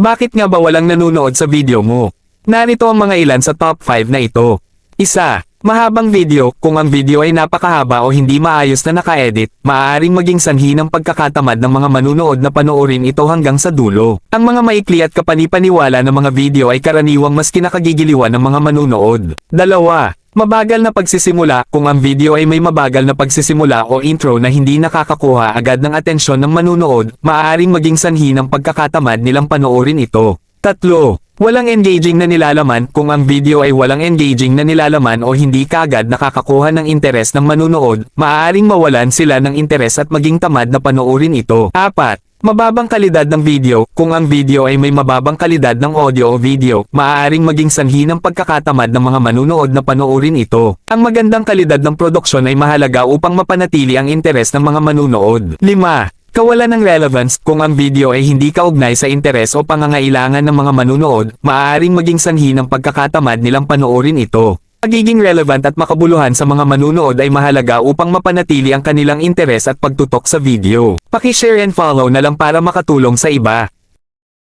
Bakit nga ba walang nanonood sa video mo? Narito ang mga ilan sa top 5 na ito. Isa, mahabang video, kung ang video ay napakahaba o hindi maayos na naka-edit, maaaring maging sanhi ng pagkakatamad ng mga manunood na panoorin ito hanggang sa dulo. Ang mga maikli at kapanipaniwala ng mga video ay karaniwang mas kinakagigiliwan ng mga manunood. Dalawa, Mabagal na pagsisimula, kung ang video ay may mabagal na pagsisimula o intro na hindi nakakakuha agad ng atensyon ng manunood, maaaring maging sanhi ng pagkakatamad nilang panoorin ito. Tatlo, walang engaging na nilalaman, kung ang video ay walang engaging na nilalaman o hindi kaagad nakakakuha ng interes ng manunood, maaaring mawalan sila ng interes at maging tamad na panoorin ito. Apat, Mababang kalidad ng video, kung ang video ay may mababang kalidad ng audio o video, maaaring maging sanhi ng pagkakatamad ng mga manunood na panoorin ito. Ang magandang kalidad ng produksyon ay mahalaga upang mapanatili ang interes ng mga manunood. 5. Kawalan ng relevance, kung ang video ay hindi kaugnay sa interes o pangangailangan ng mga manunood, maaaring maging sanhi ng pagkakatamad nilang panoorin ito. Pagiging relevant at makabuluhan sa mga manunood ay mahalaga upang mapanatili ang kanilang interes at pagtutok sa video. Pakishare and follow na lang para makatulong sa iba.